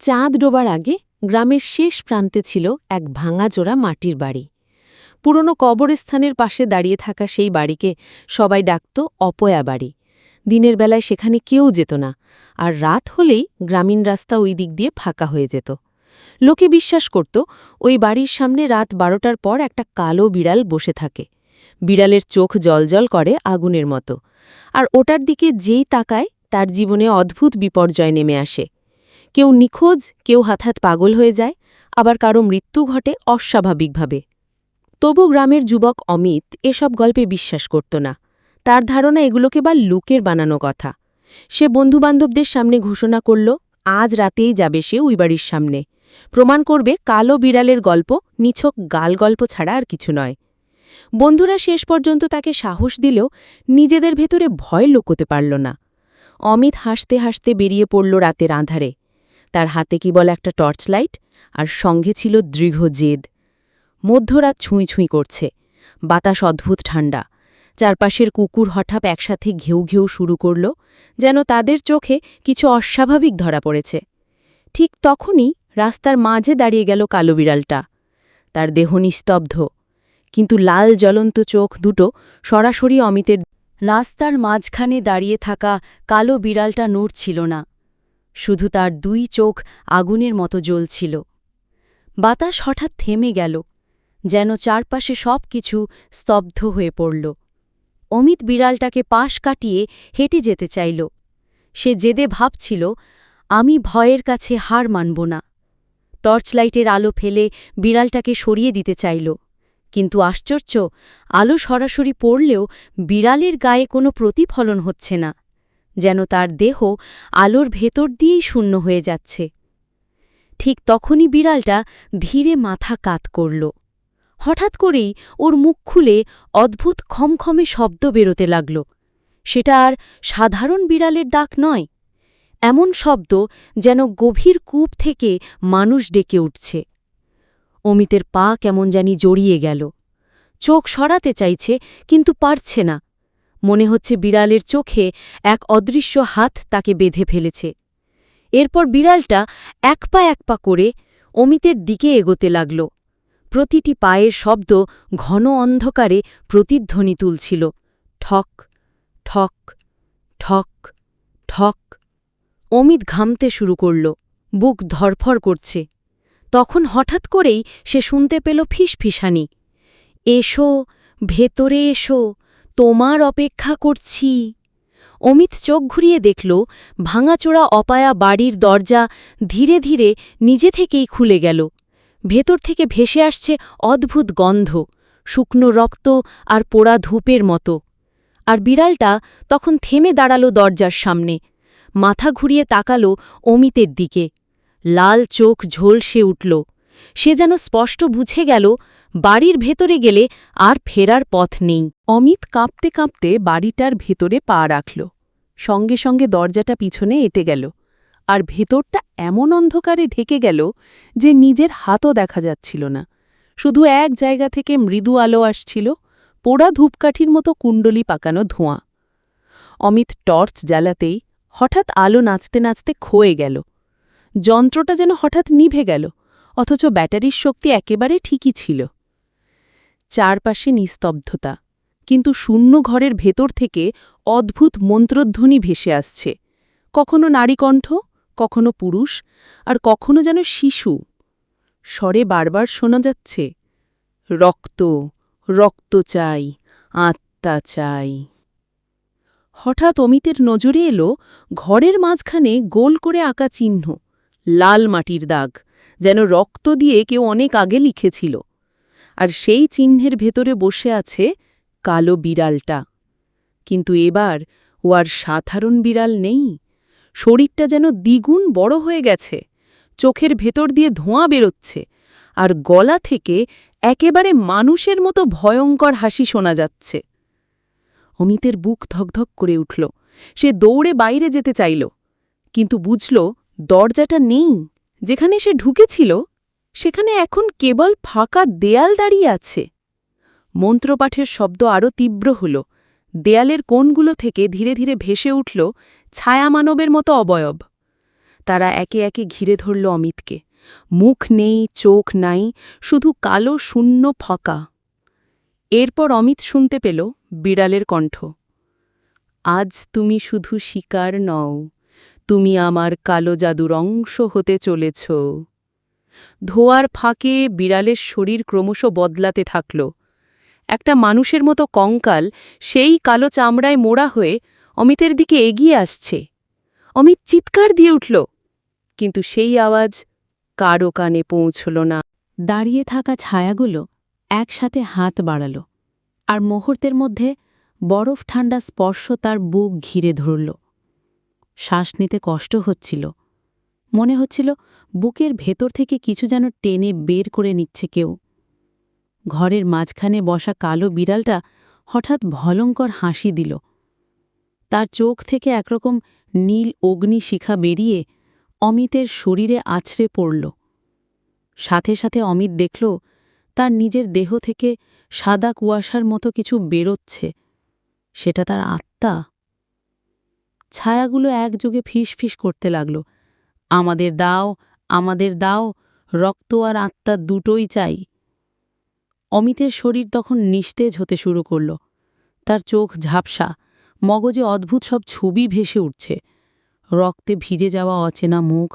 চাঁদ ডোবার আগে গ্রামের শেষ প্রান্তে ছিল এক ভাঙাচোরা মাটির বাড়ি। পুরনো কবরস্থানের পাশে দাঁড়িয়ে থাকা সেই বাড়িকে সবাই ডাকত অপয়া বাড়ি। দিনের বেলায় সেখানে কেউ যেত না, আর রাত হলেই গ্রামীণ রাস্তা ওই দিক দিয়ে ফাঁকা হয়ে যেত। লোকে বিশ্বাস করত, ওই বাড়ির সামনে রাত বারোটার পর একটা কালো বিড়াল বসে থাকে। বিড়ালের চোখ জলজল করে আগুনের মতো। আর ওটার দিকে যেই তাকায়, তার জীবনে অদ্ভুত বিপর্যয় নেমে আসে। কেউ নিখোঁজ, কেউ হাতহাত পাগল হয়ে যায়, আবার কারও মৃত্যু ঘটে অস্বাভাবিকভাবে। তবু গ্রামের যুবক অমিত এসব গল্পে বিশ্বাস করত না। তার ধারণা এগুলোকে বা লুকের বানানো কথা। সে বন্ধুবান্ধবদের সামনে ঘোষণা করল, আজ রাতেই যাবে সে ওই বাড়ির সামনে। প্রমাণ করবে কালো বিড়ালের গল্প, নিছক গাল গল্প ছাড়া আর কিছু নয়। বন্ধুরা শেষ পর্যন্ত তাকে সাহস দিলেও নিজেদের ভেতরে ভয় লুকোতে পারল না। অমিত হাসতে হাসতে বেরিয়ে পড়ল রাতের আঁধারে। তার হাতে কি বলে একটা টর্চ লাইট আর সঙ্গে ছিল দৃঢ় জেদ। মধ্যরাত ছুঁই ছুঁই করছে। বাতাস অদ্ভুত ঠান্ডা চারপাশের কুকুর হঠাৎ একসাথে ঘেউ ঘেউ শুরু করল, যেন তাদের চোখে কিছু অস্বাভাবিক ধরা পড়েছে। ঠিক তখনই রাস্তার মাঝে দাঁড়িয়ে গেল কালো বিড়ালটা। তার দেহ নিস্তব্ধ। কিন্তু লাল জ্বলন্ত চোখ দুটো সরাসরি অমিতের রাস্তার মাঝখানে দাঁড়িয়ে থাকা কালো বিড়ালটা নড়ছিল না। শুধু তার দুই চোখ আগুনের মতো জ্বলছিল। বাতাস হঠাৎ থেমে গেল, যেন চারপাশে সব কিছু স্তব্ধ হয়ে পড়ল। অমিত বিড়ালটাকে পাশ কাটিয়ে হেঁটে যেতে চাইল। সে জেদে ভাবছিল, আমি ভয়ের কাছে হার মানব না। টর্চলাইটের আলো ফেলে বিড়ালটাকে সরিয়ে দিতে চাইল। কিন্তু আশ্চর্য, আলো সরাসরি পড়লেও বিড়ালের গায়ে কোনো প্রতিফলন হচ্ছে না। যেন তার দেহ আলোর ভেতর দিয়েই শূন্য হয়ে যাচ্ছে। ঠিক তখনই বিড়ালটা ধীরে মাথা কাত করল। হঠাৎ করেই ওর মুখ খুলে অদ্ভুত খমখমে শব্দ বেরোতে লাগল। সেটা আর সাধারণ বিড়ালের ডাক নয়, এমন শব্দ যেন গভীর কূপ থেকে মানুষ ডেকে উঠছে। অমিতের পা কেমন জানি জড়িয়ে গেল। চোখ সরাতে চাইছে, কিন্তু পারছে না। মনে হচ্ছে বিড়ালের চোখে এক অদৃশ্য হাত তাকে বেঁধে ফেলেছে। এরপর বিড়ালটা এক পা এক পা করে অমিতের দিকে এগোতে লাগল। প্রতিটি পায়ের শব্দ ঘন অন্ধকারে প্রতিধ্বনি তুলছিল। ঠক ঠক ঠক ঠক। অমিত ঘামতে শুরু করল। বুক ধরফর করছে। তখন হঠাৎ করেই সে শুনতে পেল ফিসফিসানি। এসো, ভেতরে এসো তোমার অপেক্ষা করছি। অমিত চোখ ঘুরিয়ে দেখল ভাঙাচোড়া অপায়া বাড়ির দরজা ধীরে ধীরে নিজে থেকেই খুলে গেল। ভেতর থেকে ভেসে আসছে অদ্ভুত গন্ধ, শুকনো রক্ত আর পোড়া ধূপের মতো। আর বিড়ালটা তখন থেমে দাঁড়াল দরজার সামনে। মাথা ঘুরিয়ে তাকাল অমিতের দিকে। লাল চোখ ঝলসে উঠল। সে যেন স্পষ্ট বুঝে গেল বাড়ির ভেতরে গেলে আর ফেরার পথ নেই। অমিত কাঁপতে কাঁপতে বাড়িটার ভেতরে পা রাখল। সঙ্গে সঙ্গে দরজাটা পিছনে এটে গেল। আর ভেতরটা এমন অন্ধকারে ঢেকে গেল যে নিজের হাতও দেখা যাচ্ছিল না। শুধু এক জায়গা থেকে মৃদু আলো আসছিল, পোড়া ধূপকাঠির মতো কুণ্ডলি পাকানো ধোঁয়া। অমিত টর্চ জ্বালাতেই হঠাৎ আলো নাচতে নাচতে ক্ষয়ে গেল। যন্ত্রটা যেন হঠাৎ নিভে গেল, অথচ ব্যাটারির শক্তি একেবারে ঠিকই ছিল। চারপাশে নিস্তব্ধতা। কিন্তু শূন্য ঘরের ভেতর থেকে অদ্ভুত মন্ত্রধ্বনি ভেসে আসছে। কখনো নারীকণ্ঠ, কখনো পুরুষ, আর কখনো যেন শিশু। স্বরে বারবার শোনা যাচ্ছে, রক্ত রক্ত চাই, আত্মা চাই। হঠাৎ অমিতের নজরে এলো ঘরের মাঝখানে গোল করে আঁকা চিহ্ন, লাল মাটির দাগ, যেন রক্ত দিয়ে কেউ অনেক আগে লিখেছিল। আর সেই চিহ্নের ভেতরে বসে আছে কালো বিড়ালটা। কিন্তু এবার ও আর সাধারণ বিড়াল নেই। শরীরটা যেন দ্বিগুণ বড় হয়ে গেছে। চোখের ভেতর দিয়ে ধোঁয়া বেরোচ্ছে। আর গলা থেকে একেবারে মানুষের মতো ভয়ঙ্কর হাসি শোনা যাচ্ছে। অমিতের বুক ধকধক করে উঠল। সে দৌড়ে বাইরে যেতে চাইল। কিন্তু বুঝল, দরজাটা নেই, যেখানে সে ঢুকেছিল সেখানে এখন কেবল ফাঁকা দেয়াল দাঁড়িয়ে আছে। মন্ত্রপাঠের শব্দ আরও তীব্র হল। দেয়ালের কোণগুলো থেকে ধীরে ধীরে ভেসে উঠল ছায়ামানবের মতো অবয়ব। তারা একে একে ঘিরে ধরল অমিতকে। মুখ নেই, চোখ নাই, শুধু কালো শূন্য ফকা। এরপর অমিত শুনতে পেল বিড়ালের কণ্ঠ। আজ তুমি শুধু শিকার নও, তুমি আমার কালো জাদুর অংশ হতে চলেছ। ধোয়ার ফাঁকে বিড়ালের শরীর ক্রমশ বদলাতে থাকল। একটা মানুষের মতো কঙ্কাল সেই কালো চামড়ায় মোড়া হয়ে অমিতের দিকে এগিয়ে আসছে। অমিত চিৎকার দিয়ে উঠল, কিন্তু সেই আওয়াজ কারও কানে পৌঁছল না। দাঁড়িয়ে থাকা ছায়াগুলো একসাথে হাত বাড়াল আর মুহূর্তের মধ্যে বরফ ঠান্ডা স্পর্শ তার বুক ঘিরে ধরল। শ্বাস নিতে কষ্ট হচ্ছিল মনে হচ্ছিল বুকের ভেতর থেকে কিছু যেন টেনে বের করে নিচ্ছে কেউ। ঘরের মাঝখানে বসা কালো বিড়ালটা হঠাৎ ভলঙ্কর হাসি দিল। তার চোখ থেকে একরকম নীল অগ্নি শিখা বেরিয়ে অমিতের শরীরে আছড়ে পড়ল। সাথে সাথে অমিত দেখল তার নিজের দেহ থেকে সাদা কুয়াশার মতো কিছু বেরোচ্ছে। সেটা তার আত্মা। ছায়াগুলো একযোগে ফিস ফিস করতে লাগল। আমাদের দাও আমাদের দাও, রক্ত আর আত্মা দুটোই চাই। অমিতের শরীর তখন নিস্তেজ হতে শুরু করল। তার চোখ ঝাপসা, মগজে অদ্ভুত সব ছবি ভেসে উঠছে। রক্তে ভিজে যাওয়া অচেনা মুখ,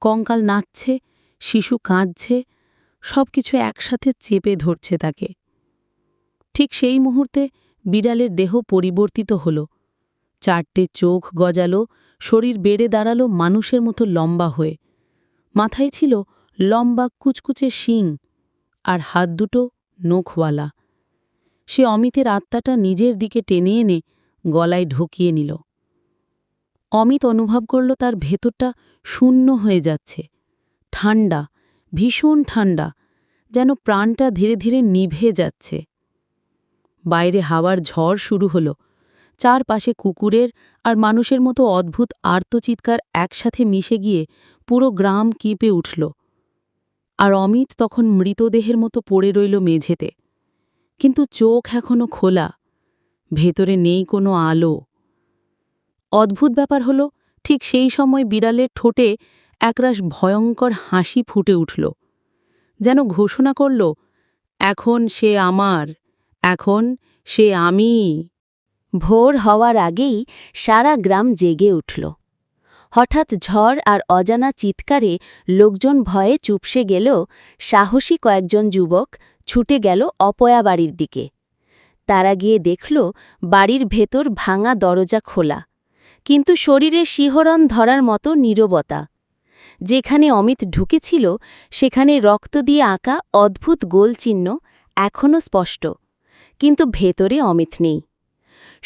কঙ্কাল নাচছে, শিশু কাঁদছে সব কিছু একসাথে চেপে ধরছে তাকে। ঠিক সেই মুহূর্তে বিড়ালের দেহ পরিবর্তিত হল। চারটে চোখ গজালো, শরীর বেড়ে দাঁড়াল মানুষের মতো লম্বা হয়ে। মাথায় ছিল লম্বা কুচকুচে শিং আর হাত দুটো নখওয়ালা। সে অমিতের আত্মাটা নিজের দিকে টেনে এনে গলায় ঢুকিয়ে নিল। অমিত অনুভব করল তার ভেতরটা শূন্য হয়ে যাচ্ছে। ঠান্ডা, ভীষণ ঠান্ডা, যেন প্রাণটা ধীরে ধীরে নিভে যাচ্ছে। বাইরে হাওয়ার ঝড় শুরু হলো। চারপাশে কুকুরের আর মানুষের মতো অদ্ভুত আর্তচিৎকার একসাথে মিশে গিয়ে পুরো গ্রাম কিপে উঠল। আর অমিত তখন মৃতদেহের মতো পড়ে রইল মেঝেতে। কিন্তু চোখ এখনও খোলা, ভেতরে নেই কোনো আলো। অদ্ভুত ব্যাপার হল, ঠিক সেই সময় বিড়ালের ঠোঁটে একরাশ ভয়ঙ্কর হাসি ফুটে উঠল। যেন ঘোষণা করল, এখন সে আমার, এখন সে আমি। ভোর হওয়ার আগেই সারা গ্রাম জেগে উঠল। হঠাৎ ঝড় আর অজানা চিৎকারে লোকজন ভয়ে চুপসে গেলেও সাহসী কয়েকজন যুবক ছুটে গেল অপয়া বাড়ির দিকে। তারা গিয়ে দেখল বাড়ির ভেতর ভাঙা দরজা খোলা, কিন্তু শরীরে শিহরণ ধরার মতো নীরবতা। যেখানে অমিত ঢুকেছিল, সেখানে রক্ত দিয়ে আঁকা অদ্ভুত গোলচিহ্ন এখনও স্পষ্ট, কিন্তু ভেতরে অমিত নেই।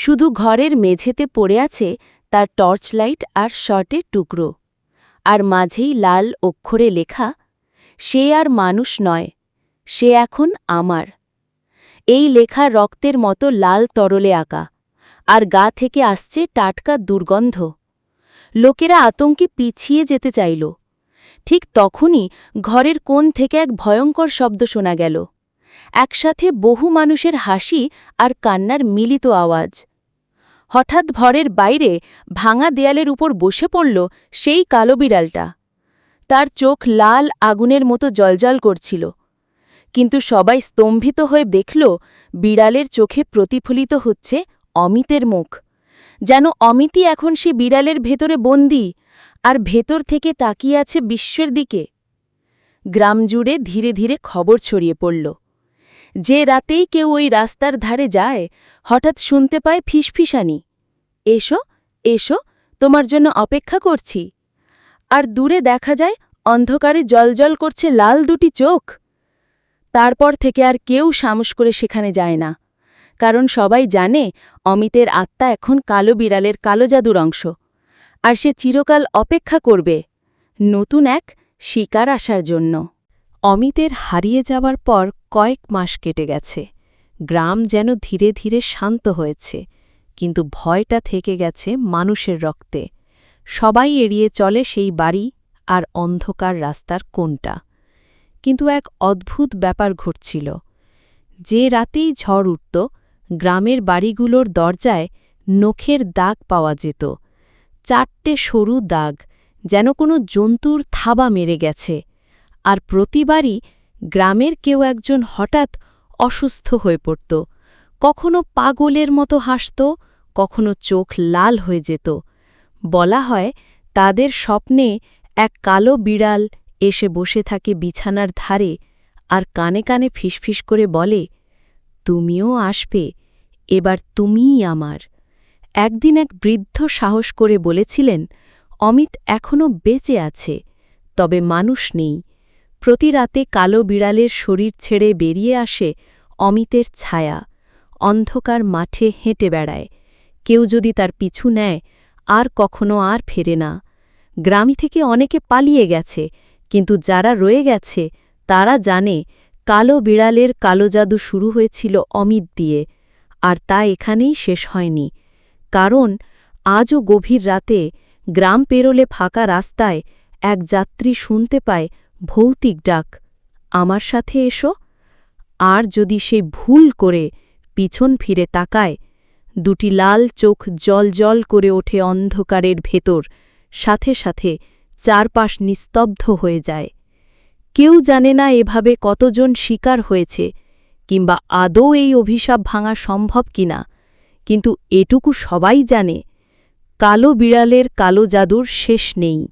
শুধু ঘরের মেঝেতে পড়ে আছে তার টর্চ লাইট আর শর্টের টুকরো। আর মাঝেই লাল অক্ষরে লেখা, সে আর মানুষ নয়, সে এখন আমার। এই লেখা রক্তের মতো লাল তরলে আঁকা, আর গা থেকে আসছে টাটকা দুর্গন্ধ। লোকেরা আতঙ্কে পিছিয়ে যেতে চাইল। ঠিক তখনই ঘরের কোণ থেকে এক ভয়ঙ্কর শব্দ শোনা গেল। একসাথে বহু মানুষের হাসি আর কান্নার মিলিত আওয়াজ। হঠাৎ ভরের বাইরে ভাঙা দেয়ালের উপর বসে পড়ল সেই কালো বিড়ালটা। তার চোখ লাল আগুনের মতো জলজল করছিল। কিন্তু সবাই স্তম্ভিত হয়ে দেখল বিড়ালের চোখে প্রতিফলিত হচ্ছে অমিতের মুখ। যেন অমিতই এখন সে বিড়ালের ভেতরে বন্দি আর ভেতর থেকে তাকিয়ে আছে বিশ্বের দিকে। গ্রাম জুড়ে ধীরে ধীরে খবর ছড়িয়ে পড়ল। যে রাতেই কেউ ওই রাস্তার ধারে যায়, হঠাৎ শুনতে পায় ফিসফিসানি। এসো এসো, তোমার জন্য অপেক্ষা করছি। আর দূরে দেখা যায় অন্ধকারে জলজল করছে লাল দুটি চোখ। তারপর থেকে আর কেউ সামস করে সেখানে যায় না। কারণ সবাই জানে অমিতের আত্মা এখন কালো বিড়ালের কালো জাদুর অংশ। আর সে চিরকাল অপেক্ষা করবে নতুন এক শিকার আসার জন্য। অমিতের হারিয়ে যাবার পর কয়েক মাস কেটে গেছে। গ্রাম যেন ধীরে ধীরে শান্ত হয়েছে, কিন্তু ভয়টা থেকে গেছে মানুষের রক্তে। সবাই এড়িয়ে চলে সেই বাড়ি আর অন্ধকার রাস্তার কোনটা কিন্তু এক অদ্ভুত ব্যাপার ঘটছিল। যে রাতেই ঝড় উঠত, গ্রামের বাড়িগুলোর দরজায় নখের দাগ পাওয়া যেত। চারটে সরু দাগ, যেন কোনো জন্তুর থাবা মেরে গেছে। আর প্রতিবারই গ্রামের কেউ একজন হঠাৎ অসুস্থ হয়ে পড়ত। কখনো পাগলের মতো হাসত, কখনো চোখ লাল হয়ে যেত। বলা হয়, তাদের স্বপ্নে এক কালো বিড়াল এসে বসে থাকে বিছানার ধারে আর কানে কানে ফিসফিস করে বলে, তুমিও আসবে, এবার তুমিই আমার। একদিন এক বৃদ্ধ সাহস করে বলেছিলেন, অমিত এখনও বেঁচে আছে, তবে মানুষ নেই প্রতি রাতে কালো বিড়ালের শরীর ছেড়ে বেরিয়ে আসে অমিতের ছায়া। অন্ধকার মাঠে হেঁটে বেড়ায়। কেউ যদি তার পিছু নেয়, আর কখনো আর ফেরে না। গ্রামই থেকে অনেকে পালিয়ে গেছে, কিন্তু যারা রয়ে গেছে, তারা জানে কালো বিড়ালের কালো জাদু শুরু হয়েছিল অমিত দিয়ে, আর তা এখানেই শেষ হয়নি। কারণ আজও গভীর রাতে গ্রাম পেরোলে ফাঁকা রাস্তায় এক যাত্রী শুনতে পায় ভৌতিক ডাক, আমার সাথে এসো। আর যদি সে ভুল করে পিছন ফিরে তাকায়, দুটি লাল চোখ জল জল করে ওঠে অন্ধকারের ভেতর, সাথে সাথে চারপাশ নিস্তব্ধ হয়ে যায়। কেউ জানে না এভাবে কতজন শিকার হয়েছে, কিংবা আদৌ এই অভিশাপ ভাঙা সম্ভব কিনা। কিন্তু এটুকু সবাই জানে, কালো বিড়ালের কালো জাদুর শেষ নেই।